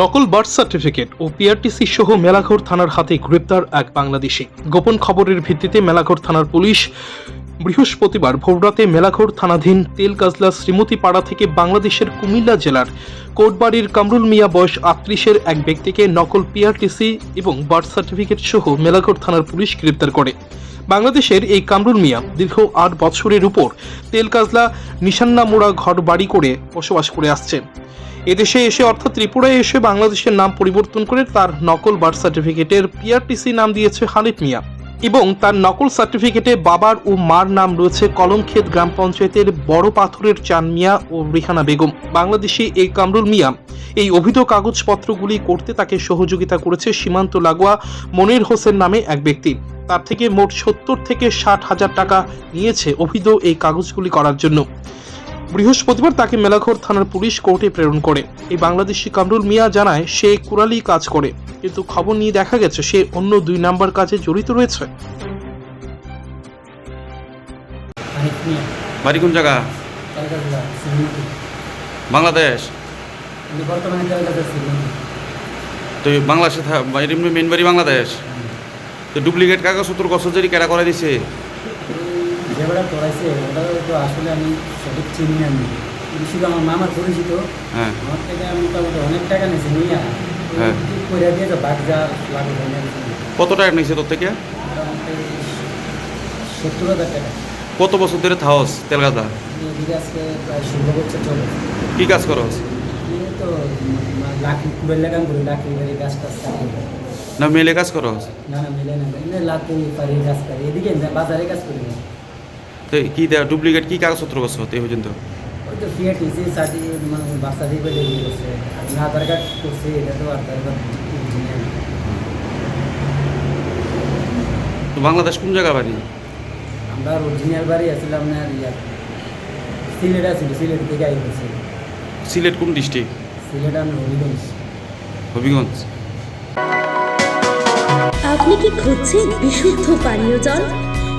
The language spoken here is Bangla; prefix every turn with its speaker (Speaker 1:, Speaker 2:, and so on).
Speaker 1: নকল বার্থ সার্টিফিকেট ও পিআরটিসি সহ মেলাঘর থানার হাতে গ্রেপ্তার এক বাংলাদেশি। গোপন খবরের ভিত্তিতে মেলাঘর থানার পুলিশ বৃহস্পতিবার ভোররাতে মেলাঘর থানাধীন তেলকাজলা শ্রীমতী পাড়া থেকে বাংলাদেশের কুমিল্লা জেলার কোটবাড়ির কামরুল মিয়া বয়স আটত্রিশের এক ব্যক্তিকে নকল পিআরটিসি এবং বার্থ সার্টিফিকেট সহ মেলাঘর থানার পুলিশ গ্রেপ্তার করে। বাংলাদেশের এই কামরুল মিয়া দীর্ঘ আট বছরের উপর তেলকাজলা নিশান্নামোড়া ঘর বাড়ি করে বসবাস করে আসছেন। এদেশে এসে অর্থাৎ ত্রিপুরায় এসে বাংলাদেশের নাম পরিবর্তন করে তার নকল বার্থ সার্টিফিকেটের পিআরটিসি নাম দিয়েছে হানিফ মিয়া। এবং তার নকল সার্টিফিকেটে বাবার ও মার নাম রয়েছে কলমক্ষেত গ্রাম পঞ্চায়েতের বড় পাথরের চান মিয়া ও রিহানা বেগম। বাংলাদেশি এই কামরুল মিয়া এই অভিধ কাগজপত্রগুলি করতে তাকে সহযোগিতা করেছে সীমান্ত লাগোয়া মনির হোসেন নামে এক ব্যক্তি। তার থেকে মোট সত্তর থেকে ষাট হাজার টাকা নিয়েছে অভিধ এই কাগজগুলি করার জন্য। বৃহস্পতিবার তাকে মেলাঘর থানার পুলিশ কোর্টে প্রেরণ করে। এই বাংলাদেশি কামরুল মিয়া জানায়, সে কুরালি কাজ করে, কিন্তু খবর নিয়ে দেখা গেছে সে অন্য দুই নাম্বার কাজে জড়িত রয়েছে।
Speaker 2: বাংলাদেশ। তো বাংলাদেশে মেন বাড়ি বাংলাদেশ? তো ডুপ্লিকেট কাগজপত্র কসরি কেরা করে দিছে?
Speaker 3: যেটা করাইছে ওটা তো আসলে আমি সঠিক চিনি না আমি। শুধু আমার মামার পরিচিত
Speaker 2: হ্যাঁ।
Speaker 3: আমার থেকে আমি মোটামুটি অনেক টাকা নিয়েছি নিয়ে
Speaker 2: হ্যাঁ।
Speaker 3: করে দিয়েছে বাদ যা লাগবে
Speaker 2: কত টাকা নিয়েছে তোর থেকে?
Speaker 3: সত্তর হাজার টাকা।
Speaker 2: কত বছর ধরে থাওস তেলগাদা
Speaker 3: বছর চলে।
Speaker 2: কি কাজ
Speaker 3: তো করি
Speaker 2: না মেলে কাজ করস?
Speaker 3: না না মিলে না লাকড়ি পারি গাছ কাটি এদিকে বাজারে কাজ করি।
Speaker 2: তো কি দেয় ডুপ্লিকেট কি কাগজপত্র করছ এই পর্যন্ত?
Speaker 3: ওই তো টিসি মানে করছে আপনি আধার কার্ড করছে এটা তো আধার কার্ড
Speaker 2: তো বাংলাদেশ কোন জায়গা বাড়ি?
Speaker 3: আমরা অরিজিনাল বাড়ি আসলে আপনার ইয়া সিলেট আছিল সিলেট থেকে আই গেছে
Speaker 2: সিলেট কোন ডিস্ট্রিক্ট
Speaker 3: সিলেট আমি হবিগঞ্জ।
Speaker 2: হবিগঞ্জ।
Speaker 4: আপনি কি খুঁজছেন বিশুদ্ধ পানীয় জল?